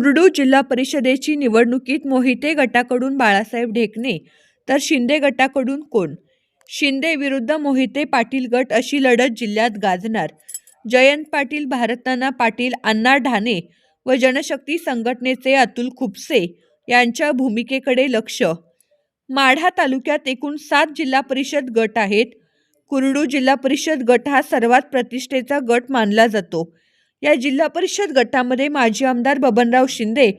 कुर्डू जिल्हा परिषदेची निवडणुकीत मोहिते गटाकडून बाळासाहेब ढेकणे तर शिंदे गटाकडून कोण? शिंदे विरुद्ध मोहिते पाटील गट अशी लढत जिल्ह्यात गाजणार. जयंत पाटील भारतनाना पाटील अण्णा ढाणे व जनशक्ती संघटनेचे अतुल खुपसे यांच्या भूमिकेकडे लक्ष. माढा तालुक्यात एकूण सात जिल्हा परिषद गट आहेत. कुर्डू जिल्हा परिषद गट हा सर्वात प्रतिष्ठेचा गट मानला जातो. या जिल्हा परिषद गटामध्ये माजी आमदार बबनराव शिंदे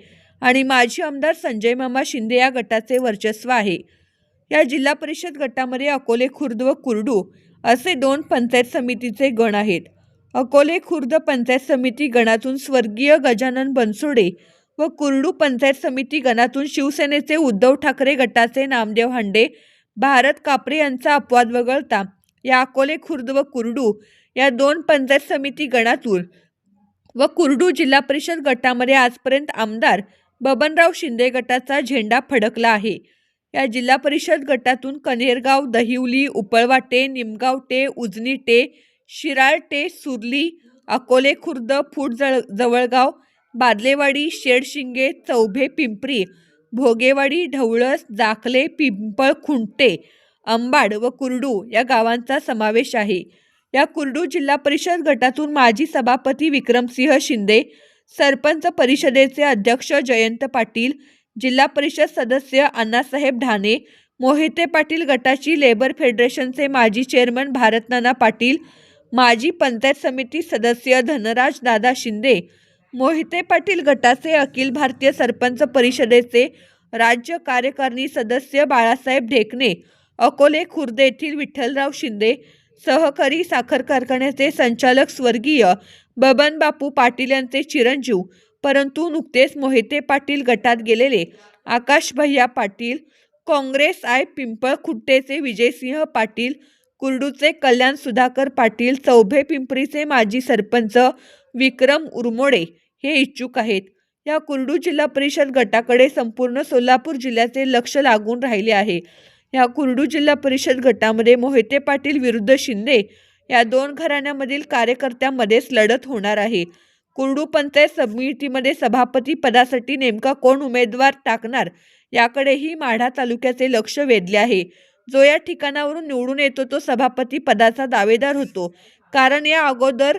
आणि माजी आमदार संजय मामा शिंदे या गटाचे वर्चस्व आहे. या जिल्हा परिषद गटामध्ये अकोले खुर्द व कुर्डू असे दोन पंचायत समितीचे गण आहेत. अकोले खुर्द पंचायत समिती गणातून स्वर्गीय गजानन बनसोडे व कुर्डू पंचायत समिती गणातून शिवसेनेचे उद्धव ठाकरे गटाचे नामदेव हांडे भारत कापरे यांचा अपवाद वगळता या अकोले खुर्द व कुर्डू या दोन पंचायत समिती गणातून व कुर्डू जिल्हा परिषद गटामध्ये आजपर्यंत आमदार बबनराव शिंदे गटाचा झेंडा फडकला आहे. या जिल्हा परिषद गटातून कनेरगाव दहिवली उपळवाटे निमगावटे उजनीटे शिराळटे सुरली अकोले खुर्द फूट जळ जवळगाव बादलेवाडी शेडशिंगे चौभे पिंपरी भोगेवाडी ढवळस जाकले पिंपळ खुंटे अंबाड व कुर्डू या गावांचा समावेश आहे. या कुर्डू जिल्हा परिषद गटातून माजी सभापती विक्रमसिंह शिंदे सरपंच परिषदेचे अध्यक्ष जयंत पाटील जिल्हा परिषद सदस्य अण्णासाहेब ढाणे मोहिते पाटील गटाची लेबर फेडरेशनचे माजी चेअरमन भारतनाना पाटील माजी पंचायत समिती सदस्य धनराज दादा शिंदे मोहिते पाटील गटाचे अखिल भारतीय सरपंच परिषदेचे राज्य कार्यकारिणी सदस्य बाळासाहेब ढेकणे अकोले खुर्द येथील विठ्ठलराव शिंदे सहकारी साखर कारखान्याचे संचालक स्वर्गीय बबन बापू पाटील यांचे चिरंजीव परंतु नुकतेच मोहिते पाटील गटात गेलेले आकाश भैया पाटील काँग्रेस आय पिंपळ खुट्टेचे विजयसिंह पाटील कुर्डूचे कल्याण सुधाकर पाटील चौभे पिंपरीचे माजी सरपंच विक्रम उरमोडे हे इच्छुक आहेत. या कुर्डू जिल्हा परिषद गटाकडे संपूर्ण सोलापूर जिल्ह्याचे लक्ष लागून राहिले आहे. ह्या कुर्डू जिल्हा परिषद गटामध्ये मोहिते पाटील विरुद्ध शिंदे या दोन घराण्यामधील कार्यकर्त्यांमध्येच लढत होणार आहे. कुर्डू पंचायत समितीमध्ये सभापती पदासाठी नेमका कोण उमेदवार टाकणार याकडेही माढा तालुक्याचे लक्ष वेधले आहे. जो या ठिकाणावरून निवडून येतो तो सभापती पदाचा दावेदार होतो. कारण या अगोदर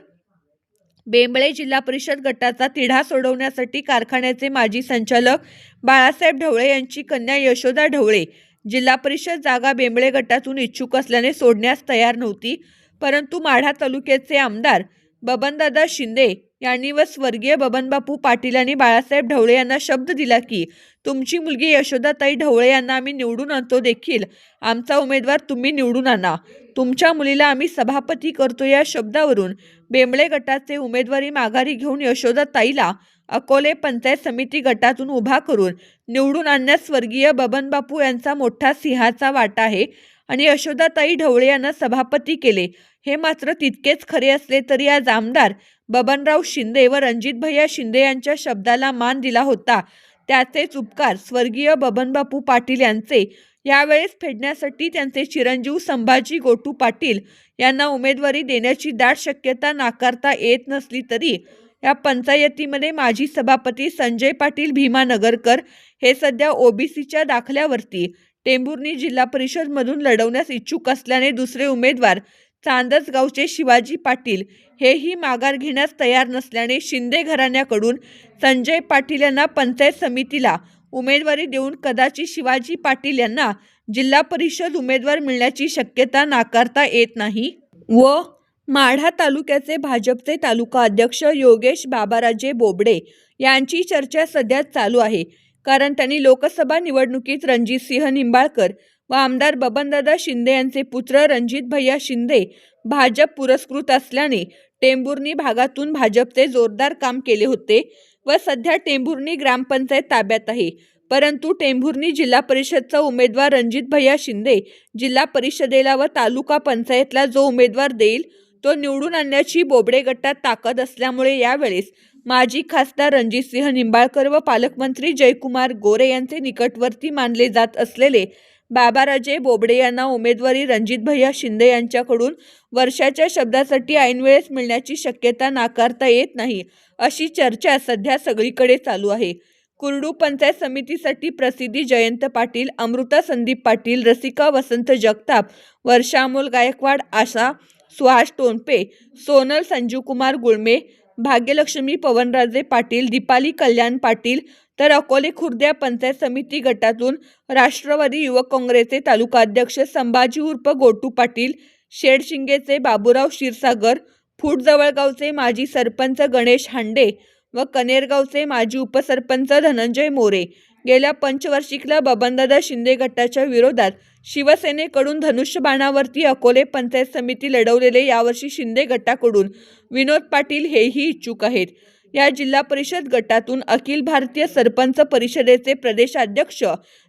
बेंबळे जिल्हा परिषद गटाचा तिढा सोडवण्यासाठी कारखान्याचे माजी संचालक बाळासाहेब ढवळे यांची कन्या यशोदा ढवळे जिल्हा परिषद जागा बेंबळे गटातून इच्छुक असल्याने सोडण्यास तयार नव्हती परंतु माढा तालुक्याचे आमदार बबनदादा शिंदे यांनी व स्वर्गीय बबनबापू पाटील यांनी बाळासाहेब ढवळे यांना शब्द दिला की तुमची मुलगी यशोदाताई ढवळे यांना आम्ही निवडून आणतो देखील. आमचा उमेदवार तुम्ही निवडून आणा. तुमच्या मुलीला आम्ही सभापती करतो या शब्दावरून बेंबळे गटाचे उमेदवारी माघारी घेऊन यशोदाताईला अकोले पंचायत समिती गटातून उभा करून निवडून आणण्यास स्वर्गीय बबनबापू यांचा मोठा सिंहाचा वाटा आहे. आणि यशोदाताई ढवळे यांना सभापती केले. हे मात्र तितकेच खरे असले तरी आज आमदार बबनराव शिंदे व रणजित भैया शिंदे यांच्या शब्दाला मान दिला होता. त्याचेच उपकार स्वर्गीय बबनबापू पाटील यांचे. यावेळेस फेडण्यासाठी त्यांचे चिरंजीव संभाजी गोटू पाटील यांना उमेदवारी देण्याची दाट शक्यता नाकारता येत नसली तरी या पंचायतीमध्ये माजी सभापती संजय पाटील भीमा नगरकर हे सध्या ओबीसीच्या दाखल्यावरती टेंभुर्णी जिल्हा परिषदमधून लढवण्यास इच्छुक असल्याने दुसरे उमेदवार चांदसगावचे शिवाजी पाटील हेही माघार घेण्यास तयार नसल्याने शिंदे घराण्याकडून संजय पाटील यांना पंचायत समितीला उमेदवारी देऊन कदाचित शिवाजी पाटील यांना जिल्हा परिषद उमेदवार मिळण्याची शक्यता नाकारता येत नाही. व माढा तालुक्याचे भाजपचे तालुका अध्यक्ष योगेश बाबाराजे बोबडे यांची चर्चा सध्या चालू आहे. कारण त्यांनी लोकसभा निवडणुकीत रणजितसिंह निंबाळकर व आमदार बबनदादा शिंदे यांचे पुत्र रणजित भैया शिंदे भाजप पुरस्कृत असल्याने टेंभुर्णी भागातून भाजपचे जोरदार काम केले होते व सध्या टेंभुर्णी ग्रामपंचायत ताब्यात आहे. परंतु टेंभुर्णी जिल्हा परिषदचा उमेदवार रणजित भैया शिंदे जिल्हा परिषदेला व तालुका पंचायतला जो उमेदवार देईल तो निवडून आणण्याची बोबडे गटात ताकद असल्यामुळे यावेळेस माजी खासदार रणजितसिंह निंबाळकर व पालकमंत्री जयकुमार गोरे यांचे निकटवर्ती मानले जात असलेले बाबाराजे बोबडे यांना उमेदवारी रणजित भैया शिंदे यांच्याकडून वर्षाच्या शब्दासाठी ऐनवेळेस मिळण्याची शक्यता नाकारता येत नाही अशी चर्चा सध्या सगळीकडे चालू आहे. कुरडू पंचायत समितीसाठी प्रसिद्धी जयंत पाटील अमृता संदीप पाटील रसिका वसंत जगताप वर्षा अमोल गायकवाड आशा सुहास टोनपे सोनल संजीवकुमार गुळमे भाग्यलक्ष्मी पवनराजे पाटील दीपाली कल्याण पाटील तर अकोले खुर्द्या पंचायत समिती गटातून राष्ट्रवादी युवक काँग्रेसचे तालुकाध्यक्ष संभाजी उर्फ गोटू पाटील शेडशिंगेचे बाबूराव क्षीरसागर फूटजवळगावचे माजी सरपंच गणेश हांडे व कनेरगावचे माजी उपसरपंच धनंजय मोरे गेल्या पंचवार्षिकला बबनदादा शिंदे गटाच्या विरोधात शिवसेनेकडून धनुष्यबाणावरती अकोले पंचायत समिती लढवलेले यावर्षी शिंदे गटाकडून विनोद पाटील हेही इच्छुक आहेत. या जिल्हा परिषद गटातून अखिल भारतीय सरपंच परिषदेचे प्रदेशाध्यक्ष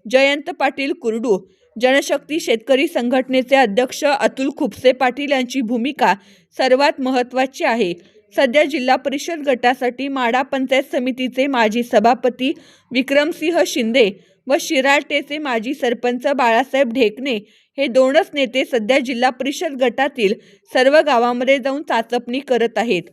जयंत पाटील कुरडू जनशक्ती शेतकरी संघटनेचे अध्यक्ष अतुल खुपसे पाटील यांची भूमिका सर्वात महत्त्वाची आहे. सध्या जिल्हा परिषद गटासाठी माडा पंचायत समितीचे माजी सभापती विक्रमसिंह शिंदे व शिराळटेचे माजी सरपंच बाळासाहेब ढेकणे हे दोनच नेते सध्या जिल्हा परिषद गटातील सर्व गावामध्ये जाऊन चाचपणी करत आहेत.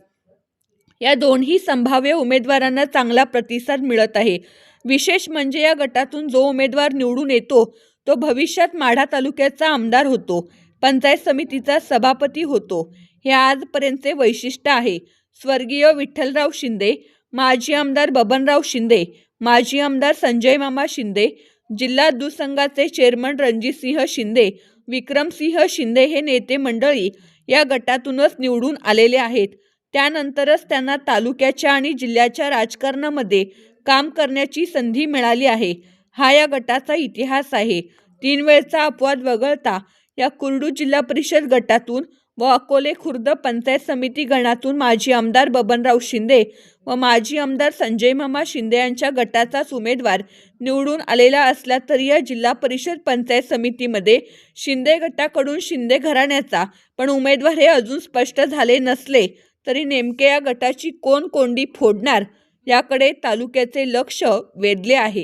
या दोन्ही संभाव्य उमेदवारांना चांगला प्रतिसाद मिळत आहे. विशेष म्हणजे या गटातून जो उमेदवार निवडून येतो तो भविष्यात माढा तालुक्याचा आमदार होतो. पंचायत समितीचा सभापती होतो. हे आजपर्यंतचे वैशिष्ट्य आहे. स्वर्गीय विठ्ठलराव शिंदे माजी आमदार बबनराव शिंदे माजी आमदार संजय मामा शिंदे जिल्हा दुसंघाचे चेअरमन रणजितसिंह शिंदे विक्रमसिंह शिंदे हे नेते मंडळी या गटातूनच निवडून आलेले आहेत. त्यानंतरच त्यांना तालुक्याच्या आणि जिल्ह्याच्या राजकारणामध्ये काम करण्याची संधी मिळाली आहे. हा या गटाचा इतिहास आहे. तीन वेळचा अपवाद वगळता या कुर्डू जिल्हा परिषद गटातून व अकोले खुर्द पंचायत समिती गणातून माजी आमदार बबनराव शिंदे व माजी आमदार संजय मामा शिंदे यांच्या गटाचाच उमेदवार निवडून आलेला असला तरी या जिल्हा परिषद पंचायत समितीमध्ये शिंदे गटाकडून शिंदे घराण्याचा पण उमेदवार हे अजून स्पष्ट झाले नसले तरी नेमके या गटाची कोण कोंडी फोडणार याकडे तालुक्याचे लक्ष वेधले आहे.